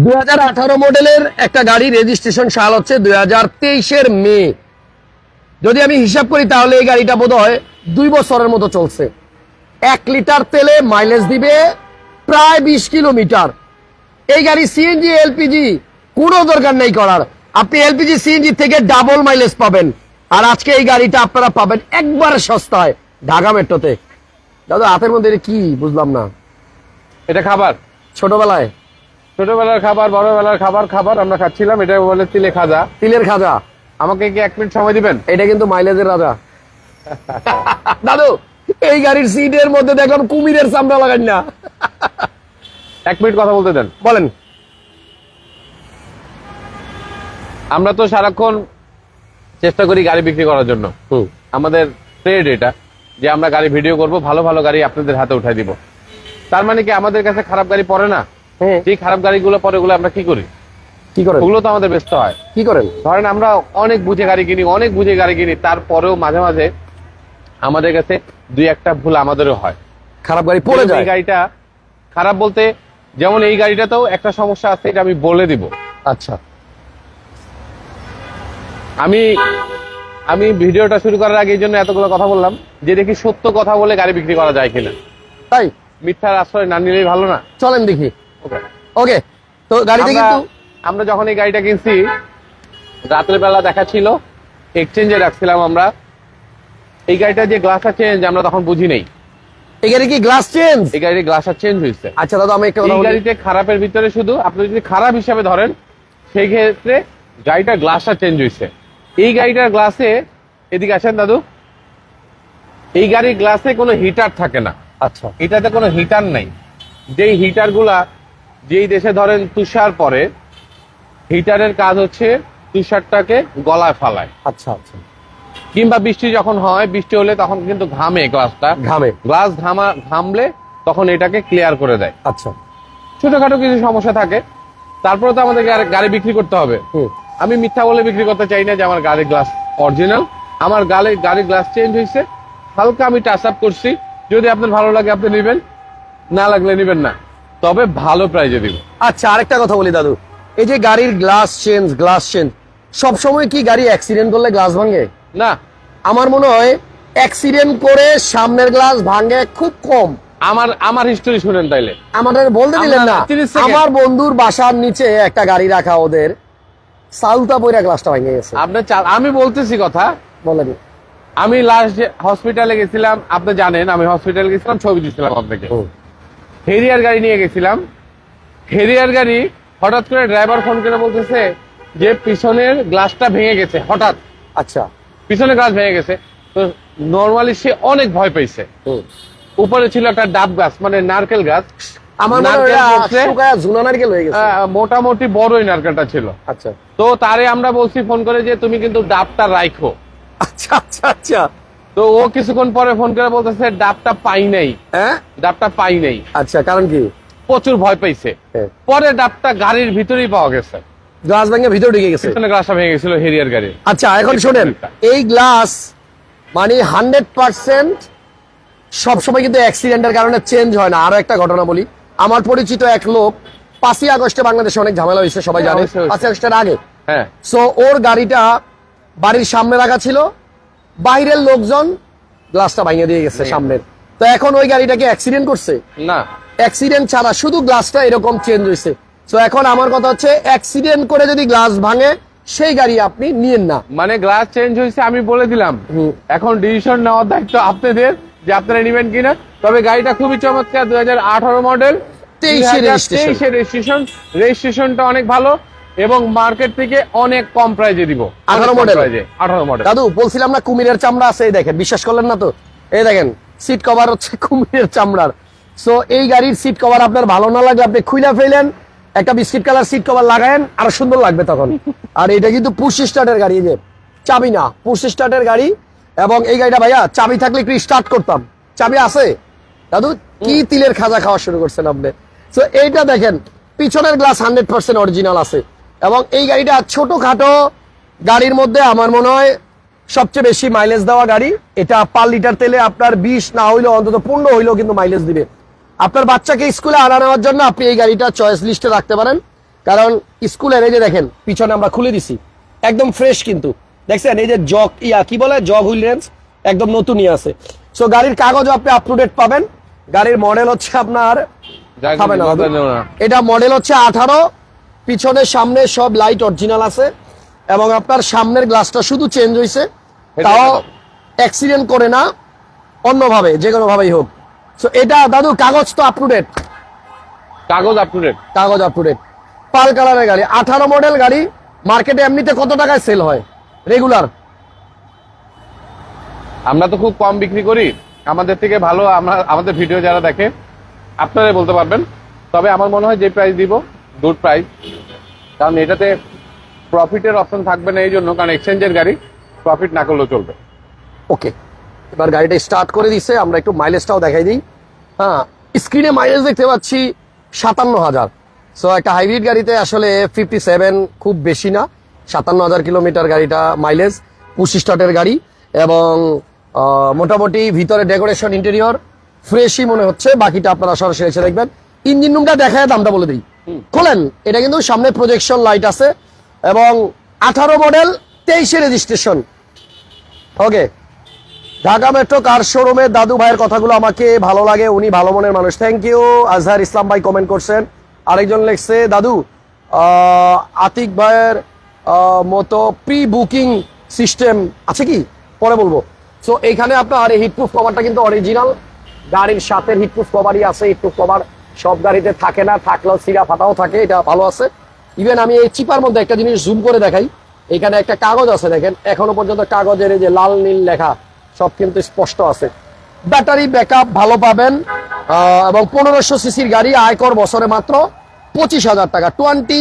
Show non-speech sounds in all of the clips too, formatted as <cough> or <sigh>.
দুই হাজার আঠারো মডেলের একটা গাড়ি রেজিস্ট্রেশন সাল হচ্ছে দুই হাজার তেইশের মে। যদি আমি হিসাব করি তাহলে এই গাড়িটা বোধ হয় দুই বছরের মতো চলছে। এক লিটার তেলে মাইলেজ দিবে প্রায় বিশ কিলোমিটার। এই গাড়ি সিএনজি এলপিজি কোনো দরকার নেই করার। আপনি এলপিজি সিএনজি থেকে ডাবল মাইলেজ পাবেন। আর আজকে এই গাড়িটা আপনারা পাবেন একবারে সস্তায় ঢাকা মেট্রোতে। দাদা হাতের মধ্যে কি? বুঝলাম না। এটা খাবার। ছোটবেলায়। ছোটবেলার খাবার বড়বেলার খাবার খাবার আমরা খাচ্ছিলাম এটা বলে তিলে খাজা। তিলের খাজা। আমাকে কি এক মিনিট সময় দিবেন? এটা কিন্তু মাইলেজের রাজা। <laughs> দাদু এই গাড়ির সিটের মধ্যে দেখলাম কুমিরের চামড়া লাগান না। এক মিনিট কথা বলতে দেন। বলেন। আমরা তো সারাক্ষণ চেষ্টা করি গাড়ি বিক্রি করার জন্য। আমাদের ট্রেড এটা যে আমরা গাড়ি ভিডিও করব ভালো ভালো গাড়ি আপনাদের হাতে উঠাই দিব। তার মানে কি আমাদের কাছে খারাপ গাড়ি পড়ে না? হ্যাঁ খারাপ গাড়িগুলো পরে ওগুলো আমরা কি করি? কি করেন? ওগুলো তো আমাদের ব্যস্ত হয়। কি করেন? ধরেন আমরা অনেক বুঝে গাড়ি কিনি অনেক বুঝে গাড়ি কিনি তারপরেও মাঝে মাঝে আমাদের কাছে দুই একটা ভুল আমাদেরও হয়। খারাপ গাড়ি পড়ে যায়। গাড়িটা খারাপ বলতে যেমন এই গাড়িটাতেও একটা সমস্যা আছে এটা আমি বলে দিব। আচ্ছা। আমি আমি ভিডিওটা শুরু করার আগে এই জন্য এতগুলো কথা বললাম যে দেখি সত্য কথা বলে গাড়ি বিক্রি করা যায় কিনা। তাই? মিথ্যার আশ্রয় না নিলেই ভালো না। চলেন দেখি। ওকে তো গাড়িতে কিন্তু আমরা যখন এই গাড়িটা কিনছি রাতের বেলা দেখা ছিল এক্সচেঞ্জে রাখছিলাম আমরা। এই গাড়িটা যে গ্লাসটা চেঞ্জ আমরা তখন বুঝি নেই। এই গাড়ি কি গ্লাস চেঞ্জ এই গাড়ির গ্লাসটা চেঞ্জ হয়েছে। আচ্ছা দাদা আমি একটা কথা এই গাড়িতে খারাপের ভিতরে শুধু আপনি যদি খারাপ হিসাবে ধরেন সেই ক্ষেত্রে গাড়িটার গ্লাসটা চেঞ্জ হয়েছে। এই গাড়িটার গ্লাসে এদিকে আসেন দাদু। এই গাড়ির গ্লাসে কোনো হিটার থাকে না। আচ্ছা। এটাতে কোনো হিটার নাই। যেই হিটারগুলা যেই দেশে ধরেন তুষার পরে হিটারের কাজ হচ্ছে তুষারটাকে গলায় ফালায়। আচ্ছা আচ্ছা। কিংবা বৃষ্টি যখন হয় বৃষ্টি হলে তখন কিন্তু ঘামে গ্লাসটা। ঘামে। গ্লাস ঘামা ঘামলে তখন এটাকে ক্লিয়ার করে দেয়। আচ্ছা। ছোটখাটো কিছু সমস্যা থাকে। তারপরে তো আমাদেরকে আর গাড়ি বিক্রি করতে হবে। আমি মিথ্যা বলে বিক্রি করতে চাই না যে আমার গাড়ির গ্লাস অরিজিনাল আমার গালে গাড়ির গ্লাস চেঞ্জ হয়েছে। হালকা আমি টাচ আপ করছি। যদি আপনার ভালো লাগে আপনি নেবেন। না লাগলে নেবেন না। তবে ভালো প্রাইজে দিব। আচ্ছা আরেকটা কথা বলি দাদু। এই যে গাড়ির গ্লাস চেঞ্জ গ্লাস চেঞ্জ সব সময় কি গাড়ি অ্যাক্সিডেন্ট করলে গ্লাস ভাঙে? না। আমার মনে হয় অ্যাক্সিডেন্ট করে সামনের গ্লাস ভাঙে খুব কম। আমার আমার হিস্টোরি শুনেন তাইলে। আমাদের বলতে দিলেন না। আমরা 30 সেকেন্ড। আমার বন্ধুর বাসার নিচে একটা গাড়ি রাখা ওদের সাউথা পয়রা গ্লাসটা ভেঙে গেছে। আপনার আমি বলতেছি কথা। বলেন। আমি লাস্ট হসপিটালে গেছিলাম আপনি জানেন আমি হসপিটালে গেছিলাম ছবি দিচ্ছিলাম আপনাকে। হেরিয়ার গাড়ি নিয়ে গেছিলাম। হেরিয়ার গাড়ি হঠাৎ করে ড্রাইভার ফোন করে বলতেছে যে পিছনের গ্লাসটা ভেঙে গেছে হঠাৎ। আচ্ছা। পিছনের গ্লাস ভেঙে গেছে। তো নর্মালি সে অনেক ভয় পাইছে। উপরে ছিল একটা ডাব গাছ মানে নারকেল গাছ। আমার নারকেল হয়ে মোটামুটি বড়ই নারকেলটা ছিল। আচ্ছা। তো তারে আমরা বলছি ফোন করে যে তুমি কিন্তু ডাবটা রাখো আচ্ছা আচ্ছা আচ্ছা। তো ও কিছুক্ষণ পরে ফোন করে বলতেছে ডাবটা পাই নাই। হ্যাঁ? ডাবটা পাই নাই। আচ্ছা কারণ কি? প্রচুর ভয় পাইছে। হ্যাঁ। পরে ডাবটা গাড়ির ভিতরেই পাওয়া গেছে। গ্লাস ভেঙে ভিতরে ঢুকে গেছে। গ্লাসটা ভেঙে গেছিল হেরিয়ার গাড়ি। আচ্ছা এখন শোনেন এই গ্লাস মানে হান্ড্রেড পার্সেন্ট সবসময় কিন্তু অ্যাক্সিডেন্টের কারণে চেঞ্জ হয় না। আরও একটা ঘটনা বলি। আমার পরিচিত এক লোক পাঁচই আগস্টে বাংলাদেশে অনেক ঝামেলা হয়েছে সবাই হ্যাঁ, জানে। পাঁচই আগস্টের আগে। হ্যাঁ। সো ওর গাড়িটা বাড়ির সামনে রাখা ছিল। বাইরের লোকজন গ্লাসটা ভাঙিয়ে দিয়ে গেছে সামনের। তো এখন ওই গাড়িটাকে অ্যাক্সিডেন্ট করছে? না। অ্যাক্সিডেন্ট ছাড়া শুধু গ্লাসটা এরকম চেঞ্জ হয়েছে। তো এখন আমার কথা হচ্ছে অ্যাক্সিডেন্ট করে যদি গ্লাস ভাঙে সেই গাড়ি আপনি নিয়েন না। মানে গ্লাস চেঞ্জ হয়েছে আমি বলে দিলাম। হুম। এখন ডিসিশন নেওয়ার দায়িত্ব আপনাদের যে আপনারা নেবেন কিনা। তবে গাড়িটা খুবই চমৎকার দুই হাজার আঠারো মডেল 23 এর তেইশের রেজিস্ট্রেশন রেজিস্ট্রেশনটা অনেক ভালো। এবং মার্কেট থেকে অনেক কম প্রাইজে দিব। 18 model? আঠারো মডেল দাদু বলছিলাম না কুমিরের চামড়া আছে এই দেখেন বিশ্বাস করলেন না তো? এই দেখেন সিট কভার হচ্ছে <laughs> কুমিরের চামড়ার। সো এই গাড়ির সিট কভার আপনার ভালো না লাগলে আপনি খুইলা ফেলেন একটা বিস্কিট কালার সিট কভার লাগায়েন আরও সুন্দর লাগবে তখন। আর এটা কিন্তু পুশ স্টার্টের গাড়ি এই যে চাবি না পুশ স্টার্টের গাড়ি। এবং এই গাড়িটা ভাইয়া চাবি থাকলে কি স্টার্ট করতাম। চাবি আছে? দাদু কি তিলের খাজা খাওয়া শুরু করছেন আপনি? তো এইটা দেখেন পিছনের গ্লাস হান্ড্রেড পার্সেন্ট অরিজিনাল আছে। এবং এই গাড়িটা ছোটখাটো গাড়ির মধ্যে আমার মনে হয় সবচেয়ে বেশি মাইলেজ দেওয়া গাড়ি। এটা পার লিটার তেলে আপনার বিশ না হইলেও অন্তত পনেরো হইলেও কিন্তু মাইলেজ দিবে। আপনার বাচ্চাকে স্কুলে আনা নেওয়ার জন্য আপনি এই গাড়িটা চয়েস লিস্টে রাখতে পারেন। কারণ স্কুল এই যে দেখেন পিছনে আমরা খুলে দিছি। একদম ফ্রেশ কিন্তু। দেখছেন এই যে জগ ইয়া কি বলে? Jack wheel wrench. একদম নতুনই আছে। সো গাড়ির কাগজ আপনি আপ টু ডেট পাবেন। গাড়ির মডেল হচ্ছে আপনার। এটা মডেল হচ্ছে আঠারো। পিছনে সামনে সব লাইট অরিজিনাল আছে এবং আপনার সামনের গ্লাসটা শুধু চেঞ্জ হয়েছে তাও অ্যাক্সিডেন্ট করে না অন্যভাবে যে কোনো ভাবেই হোক। তো এটা দাদু কাগজ তো আপ টু ডেট কাগজ আপ টু ডেট কাগজ আপ টু ডেট পাল কালারের গাড়ি আঠারো মডেল গাড়ি মার্কেটে এমনিতে কত টাকায় সেল হয়? রেগুলার আমরা তো খুব কম বিক্রি করি। আমাদের থেকে ভালো আমরা আমাদের ভিডিও যারা দেখে আপনারাই বলতে পারবেন। তবে আমার মনে হয় যে প্রাইস দিব। গুড প্রাইস কারণ এটাতে প্রফিটের অপশন থাকবে না এই জন্য কারণ এক্সচেঞ্জের গাড়ি প্রফিট না করলেও চলবে। ওকে এবার গাড়িটা স্টার্ট করে দিছে, আমরা একটু মাইলেজটাও দেখাই দিই। হ্যাঁ স্ক্রিনে মাইলেজ দেখতে পাচ্ছি সাতান্ন হাজার সো একটা হাইব্রিড গাড়িতে আসলে ফিফটি সেভেন খুব বেশি না সাতান্ন হাজার কিলোমিটার গাড়িটা মাইলেজ পুশি স্টার্টের গাড়ি এবং মোটামুটি ভিতরে ডেকোরেশন ইন্টেরিয়র ফ্রেশই মনে হচ্ছে, বাকিটা আপনারা সরাসরি এসে দেখবেন। ইঞ্জিন রুমটা দেখায়, দামটা বলে দিই। খোলেন, এটা কিন্তু সামনে প্রজেকশন লাইট আছে এবং আঠারো মডেল তেইশে registration okay Dhaka metro car শোরুমে দাদু ভাইয়ের কথাগুলো আমাকে ভালো লাগে, উনি ভালো মনের মানুষ। থ্যাংক ইউ আজহার ইসলাম ভাই কমেন্ট করছেন। আরেকজন লিখছে, দাদু আতিক ভাইয়ের মতো প্রি বুকিং সিস্টেম আছে কি? পরে বলব। সো এইখানে আপনার হিটপ্রুফ কভারটা কিন্তু অরিজিনাল গাড়ির সাথে হিটপ্রুফ কভারই আছে হিটপ্রুফ কভার সব গাড়িতে থাকে না থাকলেও সিরা ফাটাও থাকে এটা ভালো আছে। ইভেন আমি এই চিপার মধ্যে একটা জিনিস জুম করে দেখাই এখানে একটা কাগজ আছে দেখেন এখনও পর্যন্ত কাগজের যে লাল নীল লেখা সব কিন্তু স্পষ্ট আছে। ব্যাটারি ব্যাকআপ ভালো পাবেন এবং পনেরোশো সিসির গাড়ি আয়কর বছরে মাত্র পঁচিশ হাজার টাকা টোয়েন্টি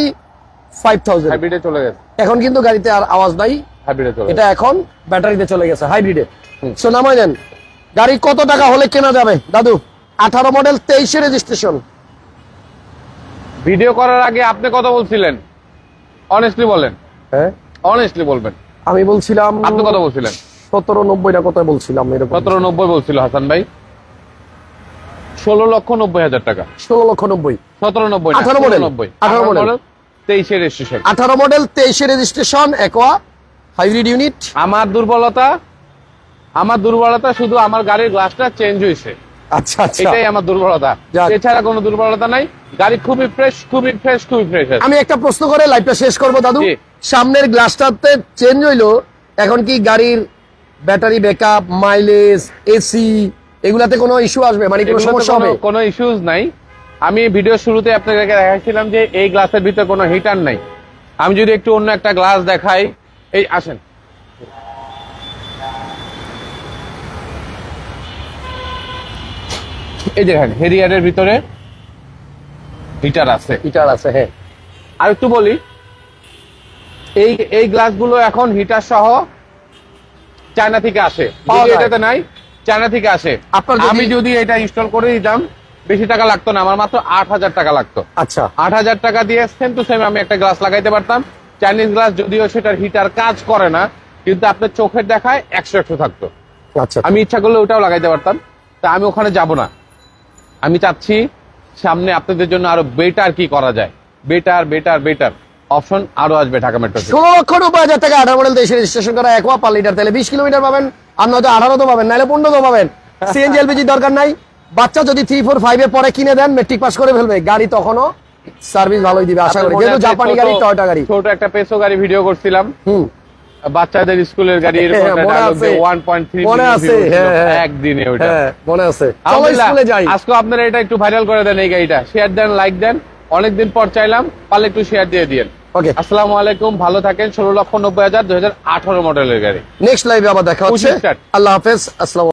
ফাইভ থাউজেন্ড হাইব্রিডে চলে গেছে। এখন কিন্তু গাড়িতে আর আওয়াজ নাই। হাইব্রিডে এটা এখন ব্যাটারিতে চলে গেছে হাইব্রিডে। সো নামাই দেন গাড়ি কত টাকা হলে কেনা যাবে? দাদু। আঠারো মডেল তেইশে রেজিস্ট্রেশন ভিডিও করার আগে আপনি কথা বলছিলেন। অনেস্টলি বলেন। হ্যাঁ? অনেস্টলি বলবেন। আমি বলছিলাম আপনি কথা বলছিলেন। সতেরো নব্বই না কত বলছিলাম এরকম। সতেরো নব্বই বলছিল হাসান ভাই। ষোলো লক্ষ নব্বই হাজার টাকা। ষোলো লক্ষ নব্বই। সতেরো নব্বই 18 model, নব্বই। 18 model। তেইশে রেজিস্ট্রেশন আঠারো মডেল তেইশে রেজিস্ট্রেশন একোয়া হাইব্রিড ইউনিট আমার দুর্বলতা আমার দুর্বলতা শুধু আমার গাড়ির গ্লাসটা চেঞ্জ হয়েছে। আচ্ছা আচ্ছা। এটাই আমার দুর্বলতা। এছাড়া কোনো দুর্বলতা নাই। গাড়ি খুবই ফ্রেশ খুবই ফ্রেশ খুবই ফ্রেশ আমি একটা প্রশ্ন করে লাইভটা শেষ করব দাদু। সামনের গ্লাসটাতে চেঞ্জ হইল এখন কি গাড়ির ব্যাটারি ব্যাকআপ মাইলেজ এসি এগুলাতে কোনো ইস্যু আসবে? মানে কোনো সমস্যা হবে? কোনো ইস্যুজ নাই। আমি ভিডিও শুরুতে আপনাদেরকে দেখাচ্ছিলাম যে এই গ্লাসের ভিতরে কোনো হিটার নাই। আমি যদি একটু অন্য একটা গ্লাস দেখাই এই আসেন। এই দেখেন হেরিয়ারের ভিতরে হিটার আছে। হিটার আছে হ্যাঁ। আর একটু বলি এই এই গ্লাসগুলো এখন হিটার সহ চায়না থেকে আসে। এটাতে নাই চায়না থেকে আসে। আমি যদি এটা ইনস্টল করে দিতাম বেশি টাকা লাগতো না আমার মাত্র আট হাজার টাকা লাগতো। আচ্ছা। আট হাজার টাকা দিয়ে সেম টু সেম আমি একটা গ্লাস লাগাইতে পারতাম। চাইনিজ গ্লাস যদিও সেটার হিটার কাজ করে না কিন্তু আপনার চোখের দেখায় একশো একশো থাকতো। আচ্ছা। আমি ইচ্ছা করলে ওটাও লাগাইতে পারতাম। তা আমি ওখানে যাব না। আমি চাচ্ছি সামনে আপনাদের জন্য আরও বেটার কি করা যায়। বেটার বেটার বেটার অপশন আরও আসবে ঢাকা মেট্রো ষোলো লক্ষ নব্বই হাজার টাকা আঠারো মডেল দেশে রেজিস্ট্রেশন করা একোয়া পার লিটার তাহলে বিশ কিলোমিটার পাবেন আপনি হয়তো আঠারো তো পাবেন নাহলে পনেরো তো পাবেন। সিএনজি এলপিজি দরকার নাই। বাচ্চা যদি থ্রি ফোর ফাইভ ফাইভে পরে কিনে দেন মেট্রিক পাস করে ফেলবে গাড়ি তখনও সার্ভিস ভালোই দিবে আশা করি। যেহেতু জাপানি গাড়ি টয়টা গাড়ি। ছোট একটা পেসো গাড়ি ভিডিও করছিলাম। হুম। বাচ্চাদের স্কুলের গাড়ি এরকম হ্যাঁ, মনে আছে। দিয়ে 1.3 million আছে, views ছিল হ্যাঁ, হ্যাঁ। একদিনে মনে আছে। স্কুলে যাই। আজকে আপনারা এটা একটু ভাইরাল করে দেন এই গাড়িটা। শেয়ার দেন লাইক দেন। অনেকদিন পর চাইলাম পারলে একটু শেয়ার দিয়ে দিন ওকে আসসালামু আলাইকুম ভালো থাকেন। ষোলো লক্ষ নব্বই হাজার দুই হাজার আঠারো মডেলের গাড়ি। নেক্সট লাইভে আবার দেখা হচ্ছে। আল্লাহ হাফেজ আসসালাম